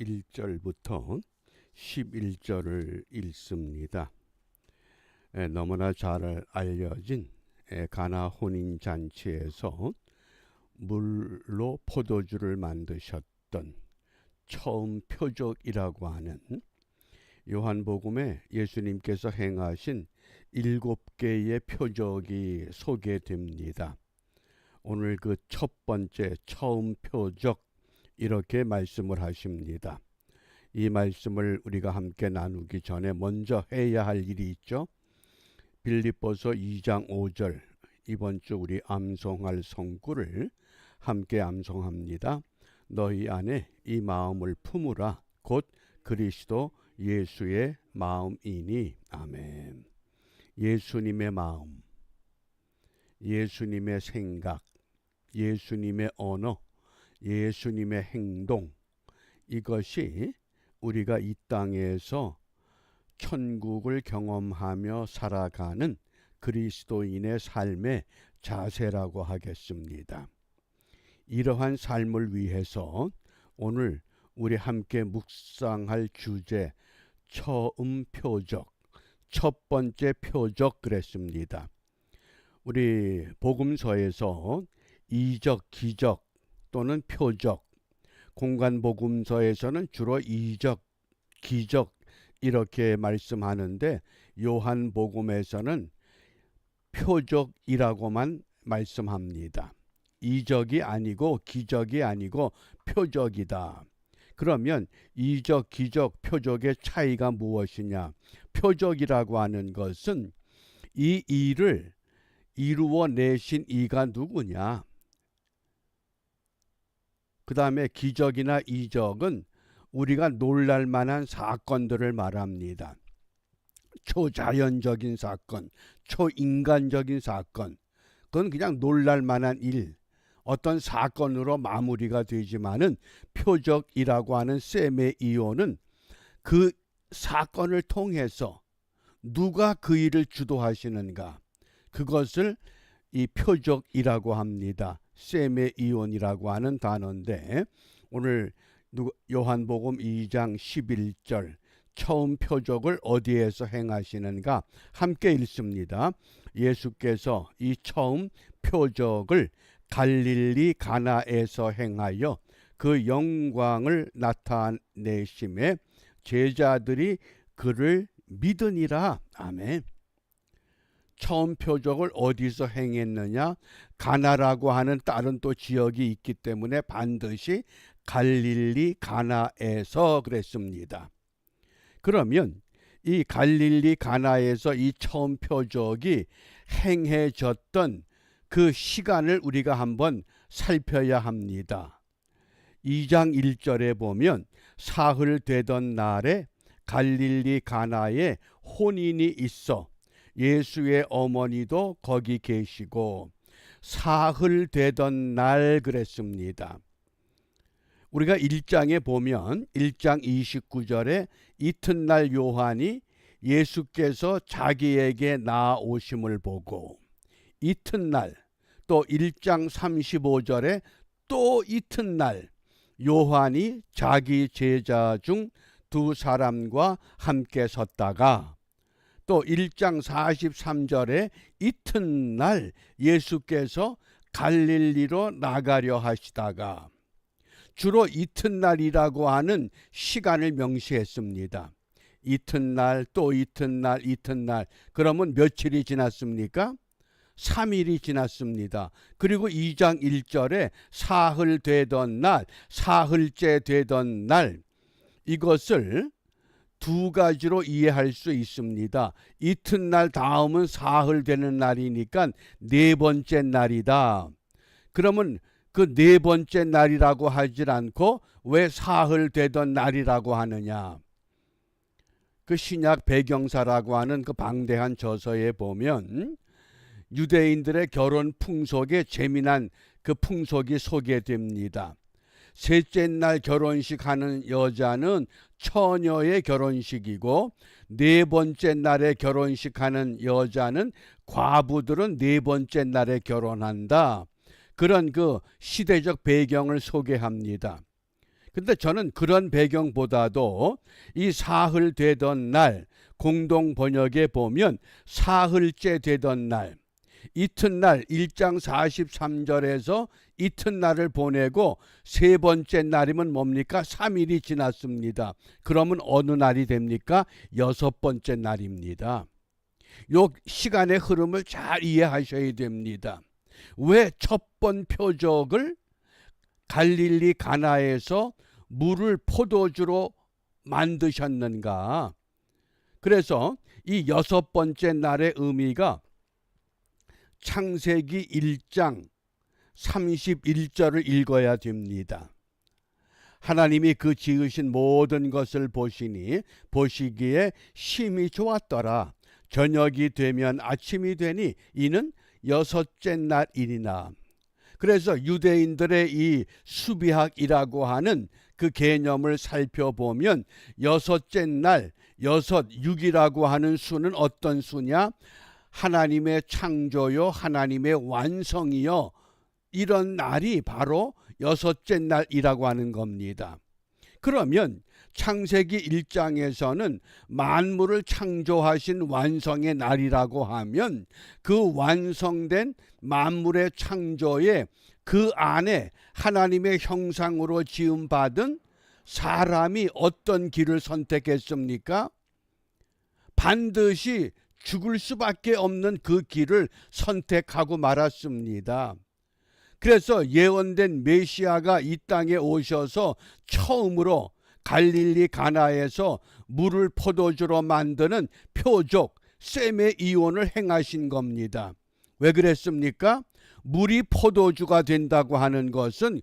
1절부터 11절을 읽습니다. 에, 너무나 잘 알려진 에, 가나 혼인 잔치에서 물로 포도주를 만드셨던 처음 표적이라고 하는 요한복음에 예수님께서 행하신 일곱 개의 표적이 소개됩니다. 오늘 그 첫 번째 처음 표적 이렇게 말씀을 하십니다. 이 말씀을 우리가 함께 나누기 전에 먼저 해야 할 일이 있죠. 빌립보서 2장 5절 이번 주 우리 암송할 성구를 함께 암송합니다. 너희 안에 이 마음을 품으라 곧 그리스도 예수의 마음이니 아멘. 예수님의 마음, 예수님의 생각, 예수님의 언어, 예수님의 행동 이것이 우리가 이 땅에서 천국을 경험하며 살아가는 그리스도인의 삶의 자세라고 하겠습니다. 이러한 삶을 위해서 오늘 우리 함께 묵상할 주제 처음 표적 첫 번째 표적 그랬습니다. 우리 복음서에서 이적 기적 또는 표적 공간 복음서에서는 주로 이적 기적 이렇게 말씀하는데 요한 복음에서는 표적이라고만 말씀합니다. 이적이 아니고 기적이 아니고 표적이다. 그러면 이적, 기적, 표적의 차이가 무엇이냐? 표적이라고 하는 것은 이 일을 이루어 내신 이가 누구냐? 그 다음에 기적이나 이적은 우리가 놀랄 만한 사건들을 말합니다. 초자연적인 사건, 초인간적인 사건, 그건 그냥 놀랄 만한 일, 어떤 사건으로 마무리가 되지만은 표적이라고 하는 셈의 이유는 그 사건을 통해서 누가 그 일을 주도하시는가 그것을 이 표적이라고 합니다. 셈의 이온이라고 하는 단어인데 오늘 요한복음 2장 11절 처음 표적을 어디에서 행하시는가 함께 읽습니다. 예수께서 이 처음 표적을 갈릴리 가나에서 행하여 그 영광을 나타내심에 제자들이 그를 믿으니라. 아멘. 처음 표적을 어디서 행했느냐? 가나라고 하는 다른 또 지역이 있기 때문에 반드시 갈릴리 가나에서 그랬습니다. 그러면 이 갈릴리 가나에서 이 처음 표적이 행해졌던 그 시간을 우리가 한번 살펴야 합니다. 2장 1절에 보면 사흘 되던 날에 갈릴리 가나에 혼인이 있어 예수의 어머니도 거기 계시고 사흘 되던 날 그랬습니다. 우리가 1장에 보면 1장 29절에 이튿날 요한이 예수께서 자기에게 나오심을 보고 이튿날 또 1장 35절에 또 이튿날 요한이 자기 제자 중 두 사람과 함께 섰다가 또 1장 43절에 이튿날 예수께서 갈릴리로 나가려 하시다가 주로 이튿날이라고 하는 시간을 명시했습니다. 이튿날 또 이튿날 이튿날 그러면 며칠이 지났습니까? 3일이 지났습니다. 그리고 2장 1절에 사흘 되던 날, 사흘째 되던 날 이것을 두 가지로 이해할 수 있습니다. 이튿날 다음은 사흘 되는 날이니까 네 번째 날이다. 그러면 그 네 번째 날이라고 하질 않고 왜 사흘 되던 날이라고 하느냐? 그 신약 배경사라고 하는 그 방대한 저서에 보면 유대인들의 결혼 풍속에 재미난 그 풍속이 소개됩니다. 셋째 날 결혼식 하는 여자는 처녀의 결혼식이고 네 번째 날에 결혼식 하는 여자는 과부들은 네 번째 날에 결혼한다. 그런 그 시대적 배경을 소개합니다. 근데 저는 그런 배경보다도 이 사흘 되던 날 공동 번역에 보면 사흘째 되던 날 이튿날 1장 43절에서 이튿날을 보내고 세 번째 날이면 뭡니까? 3일이 지났습니다. 그러면 어느 날이 됩니까? 여섯 번째 날입니다. 요 시간의 흐름을 잘 이해하셔야 됩니다. 왜 첫 번 표적을 갈릴리 가나에서 물을 포도주로 만드셨는가? 그래서 이 여섯 번째 날의 의미가 창세기 1장 31절을 읽어야 됩니다. 하나님이 그 지으신 모든 것을 보시니 보시기에 심히 좋았더라. 저녁이 되면 아침이 되니 이는 여섯째 날이니나. 그래서 유대인들의 이 수비학이라고 하는 그 개념을 살펴보면 여섯째 날, 여섯, 육이라고 하는 수는 어떤 수냐? 하나님의 창조요, 하나님의 완성이요. 이런 날이 바로 여섯째 날이라고 하는 겁니다. 그러면 창세기 1장에서는 만물을 창조하신 완성의 날이라고 하면 그 완성된 만물의 창조에 그 안에 하나님의 형상으로 지음받은 사람이 어떤 길을 선택했습니까? 반드시 죽을 수밖에 없는 그 길을 선택하고 말았습니다. 그래서 예언된 메시아가 이 땅에 오셔서 처음으로 갈릴리 가나에서 물을 포도주로 만드는 표적 셈의 이혼을 행하신 겁니다. 왜 그랬습니까? 물이 포도주가 된다고 하는 것은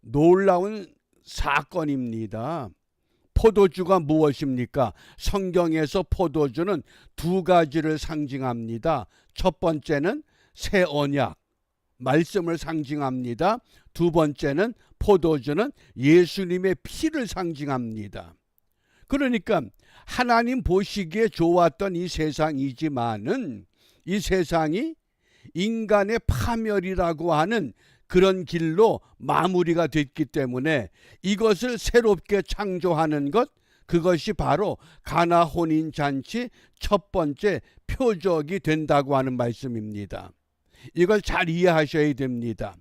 놀라운 사건입니다. 포도주가 무엇입니까? 성경에서 포도주는 두 가지를 상징합니다. 첫 번째는 새 언약, 말씀을 상징합니다. 두 번째는 포도주는 예수님의 피를 상징합니다. 그러니까 하나님 보시기에 좋았던 이 세상이지만은 이 세상이 인간의 파멸이라고 하는 그런 길로 마무리가 됐기 때문에 이것을 새롭게 창조하는 것 그것이 바로 가나 혼인 잔치 첫 번째 표적이 된다고 하는 말씀입니다. 이걸 잘 이해하셔야 됩니다.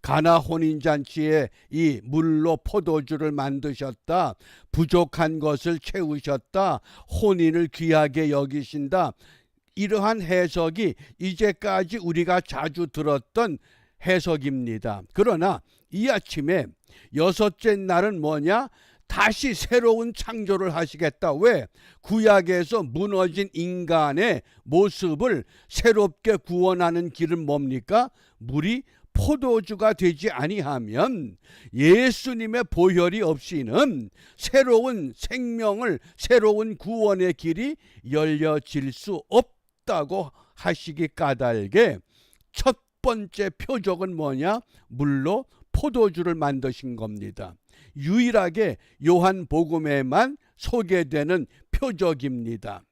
가나 혼인 잔치에 이 물로 포도주를 만드셨다. 부족한 것을 채우셨다. 혼인을 귀하게 여기신다. 이러한 해석이 이제까지 우리가 자주 들었던 해석입니다. 그러나 이 아침에 여섯째 날은 뭐냐? 다시 새로운 창조를 하시겠다. 왜? 구약에서 무너진 인간의 모습을 새롭게 구원하는 길은 뭡니까? 물이 포도주가 되지 아니하면 예수님의 보혈이 없이는 새로운 생명을 새로운 구원의 길이 열려질 수 없다고 하시기 까닭에 첫 번째 표적은 뭐냐? 물로 포도주를 만드신 겁니다. 유일하게 요한 복음에만 소개되는 표적입니다.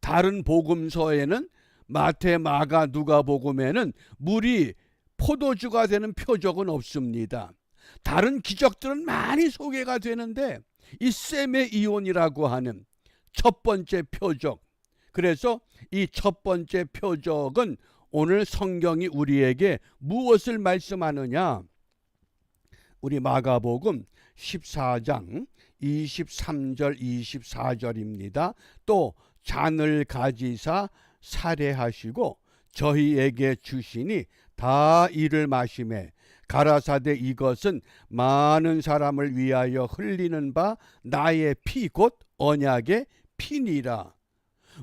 다른 복음서에는 마태, 마가, 누가 복음에는 물이 포도주가 되는 표적은 없습니다. 다른 기적들은 많이 소개가 되는데 이 셈의 이온이라고 하는 첫 번째 표적. 그래서 이 첫 번째 표적은 오늘 성경이 우리에게 무엇을 말씀하느냐? 우리 마가복음 14장 23절 24절입니다. 또 잔을 가지사 살해하시고 저희에게 주시니 다 이를 마심에 가라사대 이것은 많은 사람을 위하여 흘리는 바 나의 피 곧 언약의 피니라.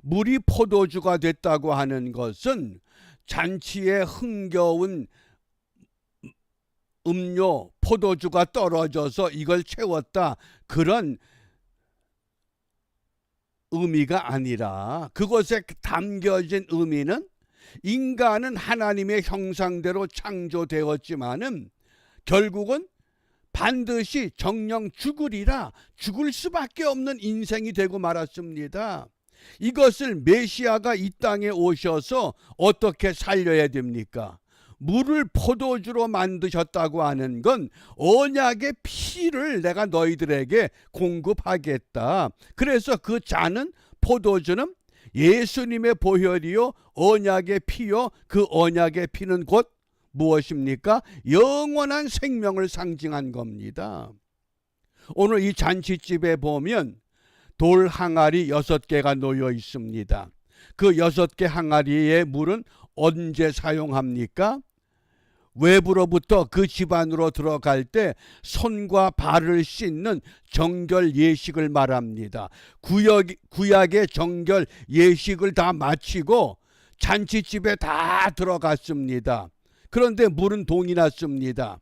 물이 포도주가 됐다고 하는 것은 잔치에 흥겨운 음료, 포도주가 떨어져서 이걸 채웠다. 그런 의미가 아니라 그것에 담겨진 의미는 인간은 하나님의 형상대로 창조되었지만은 결국은 반드시 정령 죽으리라 죽을 수밖에 없는 인생이 되고 말았습니다. 이것을 메시아가 이 땅에 오셔서 어떻게 살려야 됩니까? 물을 포도주로 만드셨다고 하는 건 언약의 피를 내가 너희들에게 공급하겠다. 그래서 그 잔은 포도주는 예수님의 보혈이요 언약의 피요 그 언약의 피는 곧 무엇입니까? 영원한 생명을 상징한 겁니다. 오늘 이 잔치집에 보면 돌 항아리 여섯 개가 놓여 있습니다. 그 여섯 개 항아리의 물은 언제 사용합니까? 외부로부터 그 집안으로 들어갈 때 손과 발을 씻는 정결 예식을 말합니다. 구역, 구약의 정결 예식을 다 마치고 잔치집에 다 들어갔습니다. 그런데 물은 동이 났습니다.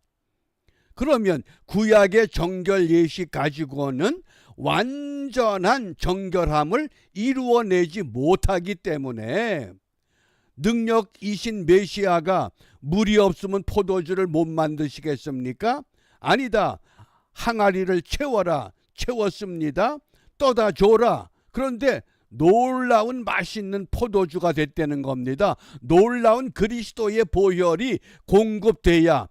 그러면 구약의 정결 예식 가지고는 완전한 정결함을 이루어내지 못하기 때문에 능력이신 메시아가 물이 없으면 포도주를 못 만드시겠습니까? 아니다. 항아리를 채워라. 채웠습니다. 떠다 줘라. 그런데 놀라운 맛있는 포도주가 됐다는 겁니다. 놀라운 그리스도의 보혈이 공급돼야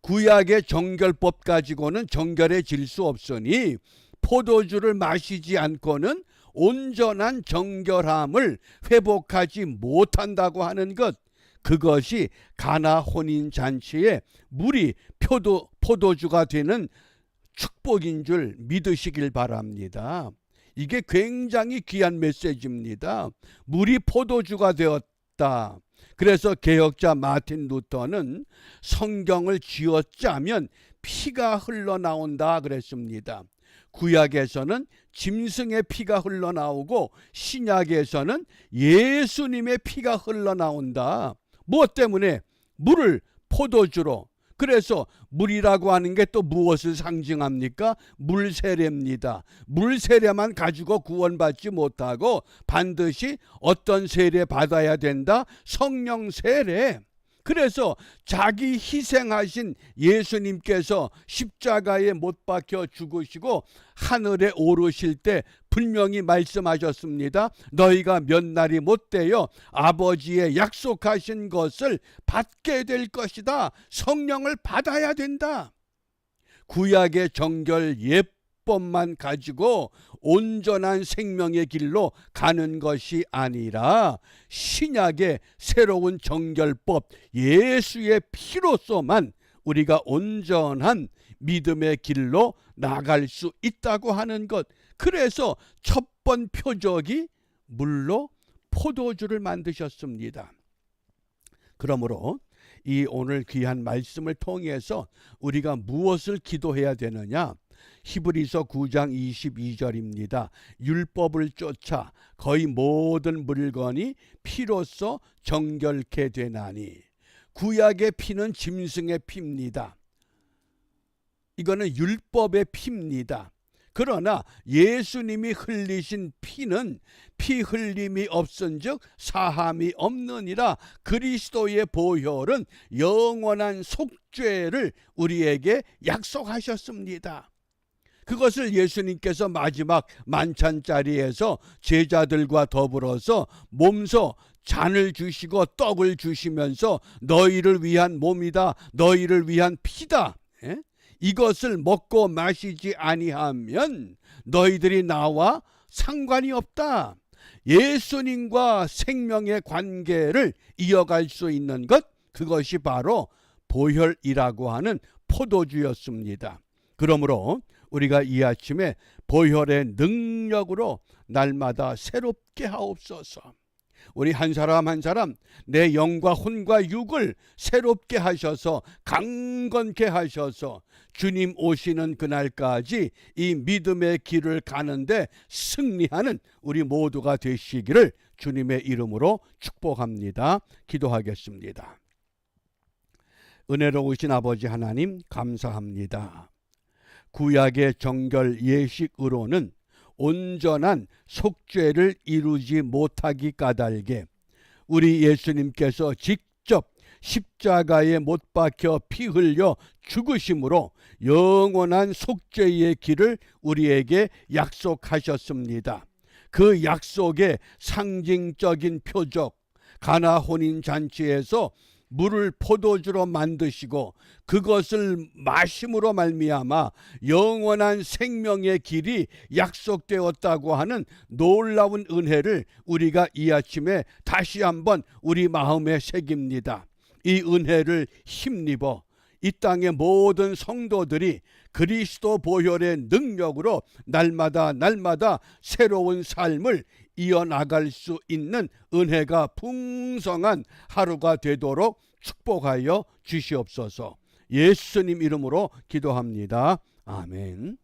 구약의 정결법 가지고는 정결해질 수 없으니 포도주를 마시지 않고는 온전한 정결함을 회복하지 못한다고 하는 것 그것이 가나 혼인 잔치에 물이 표도 포도주가 되는 축복인 줄 믿으시길 바랍니다. 이게 굉장히 귀한 메시지입니다. 물이 포도주가 되었다. 그래서 개혁자 마틴 루터는 성경을 쥐어짜면 피가 흘러나온다 그랬습니다. 구약에서는 짐승의 피가 흘러나오고 신약에서는 예수님의 피가 흘러나온다. 무엇 때문에? 물을 포도주로. 그래서 물이라고 하는 게 또 무엇을 상징합니까? 물세례입니다. 물세례만 가지고 구원받지 못하고 반드시 어떤 세례 받아야 된다? 성령 세례. 그래서 자기 희생하신 예수님께서 십자가에 못 박혀 죽으시고 하늘에 오르실 때 분명히 말씀하셨습니다. 너희가 몇 날이 못 되어 아버지의 약속하신 것을 받게 될 것이다. 성령을 받아야 된다. 구약의 정결 예 법만 가지고 온전한 생명의 길로 가는 것이 아니라 신약의 새로운 정결법 예수의 피로서만 우리가 온전한 믿음의 길로 나갈 수 있다고 하는 것. 그래서 첫 번 표적이 물로 포도주를 만드셨습니다. 그러므로 이 오늘 귀한 말씀을 통해서 우리가 무엇을 기도해야 되느냐? 히브리서 9장 22절입니다. 율법을 쫓아 거의 모든 물건이 피로써 정결케 되나니 구약의 피는 짐승의 피입니다. 이거는 율법의 피입니다. 그러나 예수님이 흘리신 피는 피 흘림이 없은즉 사함이 없느니라 그리스도의 보혈은 영원한 속죄를 우리에게 약속하셨습니다. 그것을 예수님께서 마지막 만찬 자리에서 제자들과 더불어서 몸소 잔을 주시고 떡을 주시면서 너희를 위한 몸이다 너희를 위한 피다 예? 이것을 먹고 마시지 아니하면 너희들이 나와 상관이 없다. 예수님과 생명의 관계를 이어갈 수 있는 것 그것이 바로 보혈이라고 하는 포도주였습니다. 그러므로 우리가 이 아침에 보혈의 능력으로 날마다 새롭게 하옵소서. 우리 한 사람 한 사람 내 영과 혼과 육을 새롭게 하셔서 강건케 하셔서 주님 오시는 그날까지 이 믿음의 길을 가는데 승리하는 우리 모두가 되시기를 주님의 이름으로 축복합니다. 기도하겠습니다. 은혜로우신 아버지 하나님 감사합니다. 구약의 정결 예식으로는 온전한 속죄를 이루지 못하기 까닭에 우리 예수님께서 직접 십자가에 못 박혀 피 흘려 죽으심으로 영원한 속죄의 길을 우리에게 약속하셨습니다. 그 약속의 상징적인 표적 가나 혼인 잔치에서 물을 포도주로 만드시고 그것을 마심으로 말미암아 영원한 생명의 길이 약속되었다고 하는 놀라운 은혜를 우리가 이 아침에 다시 한번 우리 마음에 새깁니다. 이 은혜를 힘입어 이 땅의 모든 성도들이 그리스도 보혈의 능력으로 날마다 날마다 새로운 삶을 이어나갈 수 있는 은혜가 풍성한 하루가 되도록 축복하여 주시옵소서. 예수님 이름으로 기도합니다. 아멘.